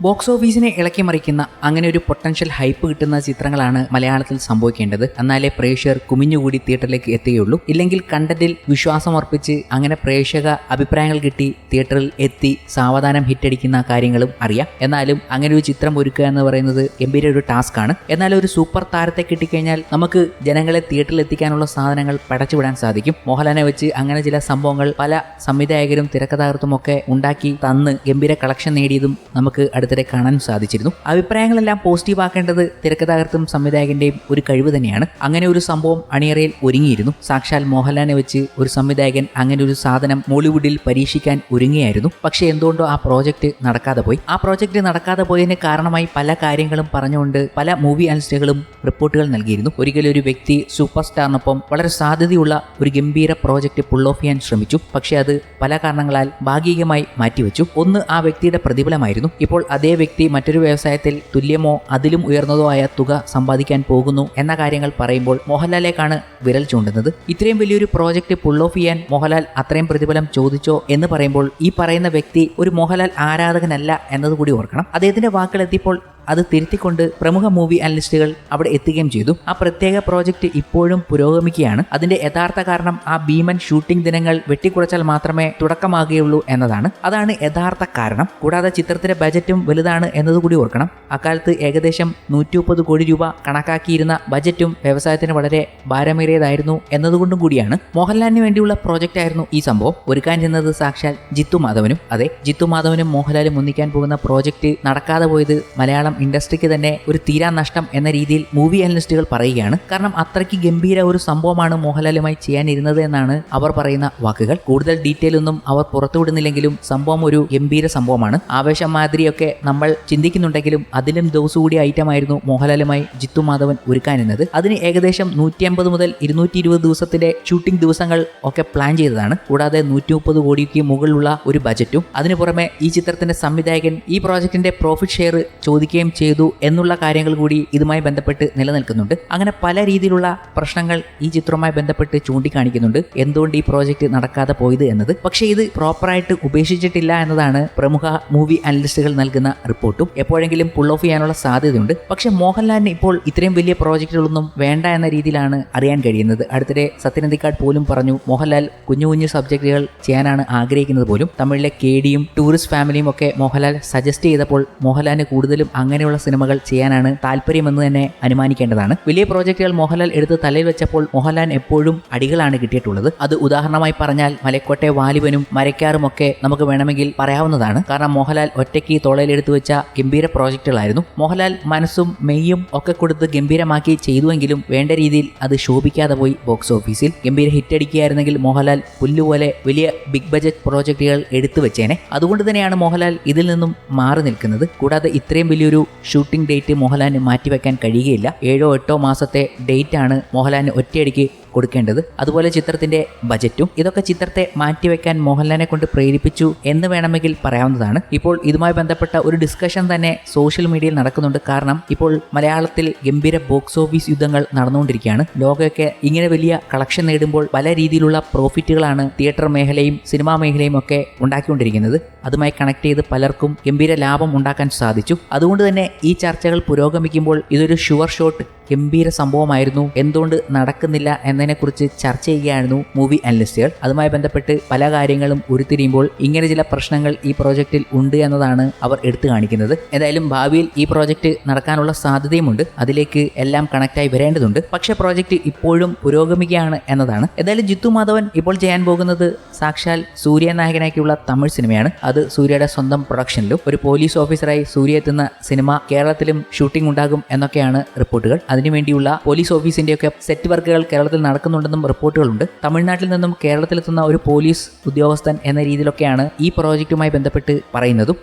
Box ഓഫീസിനെ ഇളക്കി മറിക്കുന്ന അങ്ങനെ ഒരു പൊട്ടൻഷ്യൽ ഹൈപ്പ് കിട്ടുന്ന ചിത്രങ്ങളാണ് മലയാളത്തിൽ സംഭവിക്കേണ്ടത്. എന്നാലേ പ്രേക്ഷകർ കുമിഞ്ഞുകൂടി തിയേറ്ററിലേക്ക് എത്തുകയുള്ളൂ. ഇല്ലെങ്കിൽ കണ്ടന്റിൽ വിശ്വാസം അർപ്പിച്ച് അങ്ങനെ പ്രേക്ഷക അഭിപ്രായങ്ങൾ കിട്ടി തിയേറ്ററിൽ എത്തി സാവധാനം ഹിറ്റടിക്കുന്ന കാര്യങ്ങളും അറിയാം. എന്നാലും അങ്ങനെ ഒരു ചിത്രം ഒരുക്കുക എന്ന് പറയുന്നത് ഗംഭീര ഒരു ടാസ്ക് ആണ്. എന്നാൽ ഒരു സൂപ്പർ താരത്തെ കിട്ടിക്കഴിഞ്ഞാൽ നമുക്ക് ജനങ്ങളെ തിയേറ്ററിൽ എത്തിക്കാനുള്ള സാധനങ്ങൾ പടച്ചുവിടാൻ സാധിക്കും. മോഹൻലാലിനെ വെച്ച് അങ്ങനെ ചില സംഭവങ്ങൾ പല സംവിധായകരും തിരക്കഥാകൃത്തും ഒക്കെ ഉണ്ടാക്കി തന്ന് ഗംഭീര കളക്ഷൻ നേടിയതും നമുക്ക് അടുത്തിടെ കാണാൻ സാധിച്ചിരുന്നു. അഭിപ്രായങ്ങളെല്ലാം പോസിറ്റീവ് ആക്കേണ്ടത് തിരക്കഥാകൃത്തും സംവിധായകന്റെയും ഒരു കഴിവ് തന്നെയാണ്. അങ്ങനെ ഒരു സംഭവം അണിയറയിൽ ഒരുങ്ങിയിരുന്നു. സാക്ഷാൽ മോഹൻലാലിനെ വെച്ച് ഒരു സംവിധായകൻ അങ്ങനെ ഒരു സാധനം മോളിവുഡിൽ പരീക്ഷിക്കാൻ ഒരുങ്ങിയായിരുന്നു. പക്ഷേ എന്തുകൊണ്ടോ ആ പ്രോജക്റ്റ് നടക്കാതെ പോയി. ആ പ്രോജക്റ്റ് നടക്കാതെ പോയതിന് കാരണമായി പല കാര്യങ്ങളും പറഞ്ഞുകൊണ്ട് പല മൂവി അനലിസ്റ്റുകളും റിപ്പോർട്ടുകൾ നൽകിയിരുന്നു. ഒരിക്കലും ഒരു വ്യക്തി സൂപ്പർ സ്റ്റാറിനൊപ്പം വളരെ സാധ്യതയുള്ള ഒരു ഗംഭീര പ്രോജക്റ്റ് പുൾ ഓഫ് ചെയ്യാൻ ശ്രമിച്ചു. പക്ഷേ അത് പല കാരണങ്ങളാൽ ഭാഗികമായി മാറ്റിവെച്ചു. ഒന്ന് ആ വ്യക്തിയുടെ പ്രതിഫലമായിരുന്നു. ഇപ്പോൾ അതേ വ്യക്തി മറ്റൊരു വ്യവസായത്തിൽ തുല്യമോ അതിലും ഉയർന്നതോ ആയ തുക സമ്പാദിക്കാൻ പോകുന്നു എന്ന കാര്യങ്ങൾ പറയുമ്പോൾ മോഹൻലാലേക്കാണ് വിരൽ ചൂണ്ടുന്നത്. ഇത്രയും വലിയൊരു പ്രോജക്റ്റ് പുൾ ഓഫ് ചെയ്യാൻ മോഹൻലാൽ അത്രയും പ്രതിഫലം ചോദിച്ചോ എന്ന് പറയുമ്പോൾ ഈ പറയുന്ന വ്യക്തി ഒരു മോഹൻലാൽ ആരാധകനല്ല എന്നതുകൂടി ഓർക്കണം. അദ്ദേഹത്തിന്റെ വാക്കുകൾ എത്തിയപ്പോൾ അത് തിരുത്തിക്കൊണ്ട് പ്രമുഖ മൂവി അനലിസ്റ്റുകൾ അവിടെ എത്തുകയും ചെയ്തു. ആ പ്രത്യേക പ്രോജക്റ്റ് ഇപ്പോഴും പുരോഗമിക്കുകയാണ്. അതിന്റെ യഥാർത്ഥ കാരണം ആ ഭീമൻ ഷൂട്ടിംഗ് ദിനങ്ങൾ വെട്ടിക്കുറച്ചാൽ മാത്രമേ തുടക്കമാകുകയുള്ളൂ എന്നതാണ്. അതാണ് യഥാർത്ഥ കാരണം. കൂടാതെ ചിത്രത്തിന്റെ ബജറ്റും വലുതാണ് എന്നതുകൂടി ഓർക്കണം. അക്കാലത്ത് ഏകദേശം നൂറ്റി കോടി രൂപ കണക്കാക്കിയിരുന്ന ബജറ്റും വ്യവസായത്തിന് വളരെ ഭാരമേറിയതായിരുന്നു എന്നതുകൊണ്ടും കൂടിയാണ്. മോഹൻലാലിന് വേണ്ടിയുള്ള പ്രോജക്റ്റ് ആയിരുന്നു ഈ സംഭവം. ഒരുക്കാൻ ചെന്നത് സാക്ഷാൽ ജിത്തു മാധവനും. അതെ ജിത്തു മാധവനും മോഹൻലാലും ഒന്നിക്കാൻ പോകുന്ന പ്രോജക്റ്റ് നടക്കാതെ പോയത് മലയാളം ഇൻഡസ്ട്രിക്ക് തന്നെ ഒരു തീരാ നഷ്ടം എന്ന രീതിയിൽ മൂവി അനലിസ്റ്റുകൾ പറയുകയാണ്. കാരണം അത്രയ്ക്ക് ഗംഭീര ഒരു സംഭവമാണ് മോഹൻലാലുമായി ചെയ്യാനിരുന്നത് എന്നാണ് അവർ പറയുന്ന വാക്കുകൾ. കൂടുതൽ ഡീറ്റെയിൽ ഒന്നും അവർ പുറത്തുവിടുന്നില്ലെങ്കിലും സംഭവം ഒരു ഗംഭീര സംഭവമാണ്. ആവേശം മാതിരിയൊക്കെ നമ്മൾ ചിന്തിക്കുന്നുണ്ടെങ്കിലും അതിലും ദിവസം കൂടി ഐറ്റമായിരുന്നു മോഹൻലാലുമായി ജിത്തു മാധവൻ ഒരുക്കാനിരുന്നത് അതിന് ഏകദേശം നൂറ്റി അമ്പത് മുതൽ ഇരുന്നൂറ്റി ഇരുപത് ദിവസത്തിന്റെ ഷൂട്ടിംഗ് ദിവസങ്ങൾ ഒക്കെ പ്ലാൻ ചെയ്തതാണ്. കൂടാതെ നൂറ്റി മുപ്പത് കോടിക്ക് മുകളിലുള്ള ഒരു ബജറ്റും. അതിനു പുറമെ ഈ ചിത്രത്തിന്റെ സംവിധായകൻ ഈ പ്രോജക്റ്റിന്റെ പ്രോഫിറ്റ് ഷെയർ ചോദിക്കുകയും ചെയ്തു എന്നുള്ള കാര്യങ്ങൾ കൂടി ഇതുമായി ബന്ധപ്പെട്ട് നിലനിൽക്കുന്നുണ്ട്. അങ്ങനെ പല രീതിയിലുള്ള പ്രശ്നങ്ങൾ ഈ ചിത്രവുമായി ബന്ധപ്പെട്ട് ചൂണ്ടിക്കാണിക്കുന്നുണ്ട്. എന്തുകൊണ്ട് ഈ പ്രോജക്റ്റ് നടക്കാതെ പോയത് എന്നത്. പക്ഷേ ഇത് പ്രോപ്പറായിട്ട് ഉപേക്ഷിച്ചിട്ടില്ല എന്നതാണ് പ്രമുഖ മൂവി അനലിസ്റ്റുകൾ നൽകുന്ന റിപ്പോർട്ടും. എപ്പോഴെങ്കിലും പുൾ ഓഫ് ചെയ്യാനുള്ള സാധ്യതയുണ്ട്. പക്ഷേ മോഹൻലാലിന് ഇപ്പോൾ ഇത്രയും വലിയ പ്രോജക്റ്റുകളൊന്നും വേണ്ട എന്ന രീതിയിലാണ് അറിയാൻ കഴിയുന്നത്. അടുത്തിടെ സത്യനന്ദിക്കാട് പോലും പറഞ്ഞു മോഹൻലാൽ കുഞ്ഞു കുഞ്ഞു സബ്ജക്റ്റുകൾ ചെയ്യാനാണ് ആഗ്രഹിക്കുന്നത് പോലും. തമിഴിലെ കേഡിയും ടൂറിസ്റ്റ് ഫാമിലിയും ഒക്കെ മോഹൻലാൽ സജസ്റ്റ് ചെയ്തപ്പോൾ മോഹൻലാലിന് കൂടുതലും അങ്ങനെയുള്ള സിനിമകൾ ചെയ്യാനാണ് താല്പര്യമെന്ന് തന്നെ അനുമാനിക്കേണ്ടതാണ്. വലിയ പ്രോജക്റ്റുകൾ മോഹൻലാൽ എടുത്ത് തലയിൽ വെച്ചപ്പോൾ മോഹൻലാൽ എപ്പോഴും അടികളാണ് കിട്ടിയിട്ടുള്ളത്. അത് ഉദാഹരണമായി പറഞ്ഞാൽ മലക്കോട്ടെ വാലിബനും മരക്കാറും ഒക്കെ നമുക്ക് വേണമെങ്കിൽ പറയാവുന്നതാണ്. കാരണം മോഹൻലാൽ ഒറ്റയ്ക്ക് തോളയിലെടുത്ത് വെച്ച ഗംഭീര പ്രോജക്റ്റുകളായിരുന്നു. മോഹൻലാൽ മനസ്സും മെയ്യും ഒക്കെ കൊടുത്ത് ഗംഭീരമാക്കി ചെയ്തുവെങ്കിലും വേണ്ട രീതിയിൽ അത് ശോഭിക്കാതെ പോയി ബോക്സ് ഓഫീസിൽ. ഗംഭീര ഹിറ്റ് അടിക്കുകയായിരുന്നെങ്കിൽ മോഹൻലാൽ പുല്ലുപോലെ വലിയ ബിഗ് ബജറ്റ് പ്രോജക്റ്റുകൾ എടുത്തു വെച്ചേനെ. അതുകൊണ്ട് തന്നെയാണ് മോഹൻലാൽ ഇതിൽ നിന്നും മാറി നിൽക്കുന്നത്. കൂടാതെ ഇത്രയും വലിയൊരു ഷൂട്ടിംഗ് ഡേറ്റ് മോഹൻലാലിന് മാറ്റിവെക്കാൻ കഴിയുകയില്ല. ഏഴോ എട്ടോ മാസത്തെ ഡേറ്റ് ആണ് മോഹൻലാലിന് ഒറ്റയടിക്ക് കൊടുക്കേണ്ടത്. അതുപോലെ ചിത്രത്തിന്റെ ബജറ്റും ഇതൊക്കെ ചിത്രത്തെ മാറ്റിവെക്കാൻ മോഹൻലാലിനെ കൊണ്ട് പ്രേരിപ്പിച്ചു എന്ന് വേണമെങ്കിൽ പറയാവുന്നതാണ്. ഇപ്പോൾ ഇതുമായി ബന്ധപ്പെട്ട ഒരു ഡിസ്കഷൻ തന്നെ സോഷ്യൽ മീഡിയയിൽ നടക്കുന്നുണ്ട്. കാരണം ഇപ്പോൾ മലയാളത്തിൽ ഗംഭീര ബോക്സ് ഓഫീസ് യുദ്ധങ്ങൾ നടന്നുകൊണ്ടിരിക്കുകയാണ്. ലോകമൊക്കെ ഇങ്ങനെ വലിയ കളക്ഷൻ നേടുമ്പോൾ പല രീതിയിലുള്ള പ്രോഫിറ്റുകളാണ് തിയേറ്റർ മേഖലയും സിനിമാ മേഖലയും ഒക്കെ ഉണ്ടാക്കിക്കൊണ്ടിരിക്കുന്നത്. അതുമായി കണക്ട് ചെയ്ത് പലർക്കും ഗംഭീര ലാഭം ഉണ്ടാക്കാൻ സാധിച്ചു. അതുകൊണ്ട് തന്നെ ഈ ചർച്ചകൾ പുരോഗമിക്കുമ്പോൾ ഇതൊരു ഷുവർ ഷോട്ട് ഗംഭീര സംഭവമായിരുന്നു. എന്തുകൊണ്ട് നടക്കുന്നില്ല എന്നതിനെക്കുറിച്ച് ചർച്ച ചെയ്യുകയായിരുന്നു മൂവി അനലിസ്റ്റുകൾ. അതുമായി ബന്ധപ്പെട്ട് പല കാര്യങ്ങളും ഉരുത്തിരിയുമ്പോൾ ഇങ്ങനെ ചില പ്രശ്നങ്ങൾ ഈ പ്രോജക്റ്റിൽ ഉണ്ട് എന്നതാണ് അവർ എടുത്തു കാണിക്കുന്നത്. ഏതായാലും ഭാവിയിൽ ഈ പ്രോജക്റ്റ് നടക്കാനുള്ള സാധ്യതയുമുണ്ട്. അതിലേക്ക് എല്ലാം കണക്റ്റായി വരേണ്ടതുണ്ട്. പക്ഷേ പ്രോജക്റ്റ് ഇപ്പോഴും പുരോഗമിക്കുകയാണ് എന്നതാണ്. ഏതായാലും ജിത്തു മാധവൻ ഇപ്പോൾ ചെയ്യാൻ പോകുന്നത് സാക്ഷാൽ സൂര്യ നായകനാക്കിയുള്ള തമിഴ് സിനിമയാണ്. അത് സൂര്യയുടെ സ്വന്തം പ്രൊഡക്ഷനിലും ഒരു പോലീസ് ഓഫീസറായി സൂര്യ എത്തുന്ന സിനിമ കേരളത്തിലും ഷൂട്ടിംഗ് ഉണ്ടാകും എന്നൊക്കെയാണ് റിപ്പോർട്ടുകൾ. അതിനുവേണ്ടിയുള്ള പോലീസ് ഓഫീസിന്റെയൊക്കെ സെറ്റ് വർക്കുകൾ കേരളത്തിൽ നടക്കുന്നുണ്ടെന്നും റിപ്പോർട്ടുകളുണ്ട്. തമിഴ്നാട്ടിൽ നിന്നും കേരളത്തിലെത്തുന്ന ഒരു പോലീസ് ഉദ്യോഗസ്ഥൻ എന്ന രീതിയിലൊക്കെയാണ് ഈ പ്രോജക്റ്റുമായി ബന്ധപ്പെട്ട് പറയുന്നതും.